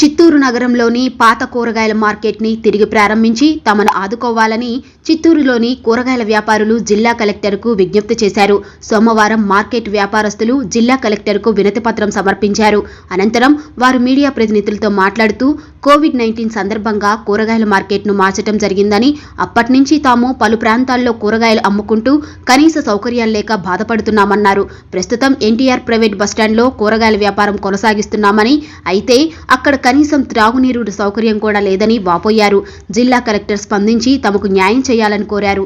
చిత్తూరు నగరంలోని పాత కూరగాయల మార్కెట్ని తిరిగి ప్రారంభించి తమను ఆదుకోవాలని చిత్తూరులోని కూరగాయల వ్యాపారులు జిల్లా కలెక్టర్కు విజ్ఞప్తి చేశారు. సోమవారం మార్కెట్ వ్యాపారస్తులు జిల్లా కలెక్టర్కు వినతిపత్రం సమర్పించారు. అనంతరం వారు మీడియా ప్రతినిధులతో మాట్లాడుతూ కోవిడ్ నైన్టీన్ సందర్భంగా కూరగాయల మార్కెట్ను మార్చడం జరిగిందని అప్పటి నుంచి తాము పలు ప్రాంతాల్లో కూరగాయలు అమ్ముకుంటూ కనీస సౌకర్యాలు లేక బాధపడుతున్నామన్నారు. ప్రస్తుతం ఎన్టీఆర్ ప్రైవేట్ బస్టాండ్లో కూరగాయల వ్యాపారం కొనసాగిస్తున్నామని అయితే అక్కడ కనీసం త్రాగునీరు సౌకర్యం కూడా లేదని వాపోయారు. జిల్లా కలెక్టర్ స్పందించి తమకు న్యాయం చేయాలని కోరారు.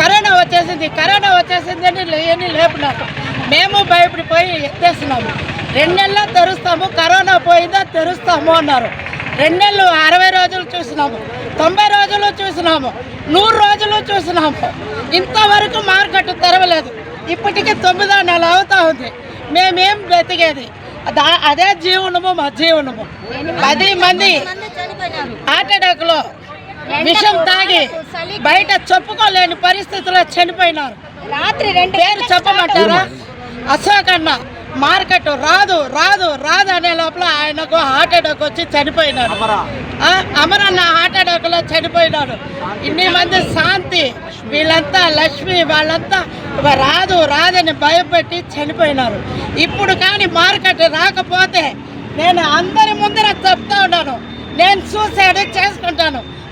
కరోనా వచ్చేసింది కరోనా వచ్చేసింది అని లేని లేపినారు. మేము భయపడిపోయి ఎత్తేస్తున్నాము. రెండు నెలల్లో తెరుస్తాము కరోనా పోయిందా తెరుస్తాము అన్నారు. రెండు నెలలు అరవై రోజులు చూసినాము తొంభై రోజులు చూసినాము నూరు రోజులు చూసినాము. ఇంతవరకు మార్కెట్ తెరవలేదు. ఇప్పటికీ తొమ్మిదో నెల అవుతా ఉంది. మేమేం వెతికేది దా- అదే జీవనము మా జీవనము. పది మంది హార్ట్ అటాక్లో విషం తాగి బయట చెప్పుకోలేని పరిస్థితిలో చనిపోయినారు. రాత్రి రెండు పేరు చెప్పమంటారా? అశోక్ అన్న మార్కెట్ రాదు రాదు రాదు అనే లోపల ఆయనకు హార్ట్ అటాక్ వచ్చి చనిపోయినాడు. ఆ, అమరన్న హార్ట్ అటాక్లో చనిపోయినాడు. ఇన్ని మంది శాంతి లక్ష్మి వాళ్ళంతా రాదు రాదని భయపెట్టి చనిపోయినారు. ఇప్పుడు కానీ మార్కెట్ రాకపోతే నేను అందరి ముందర చెప్తా ఉన్నాను. నేను సూసైడ్ చేసుకుంటాను.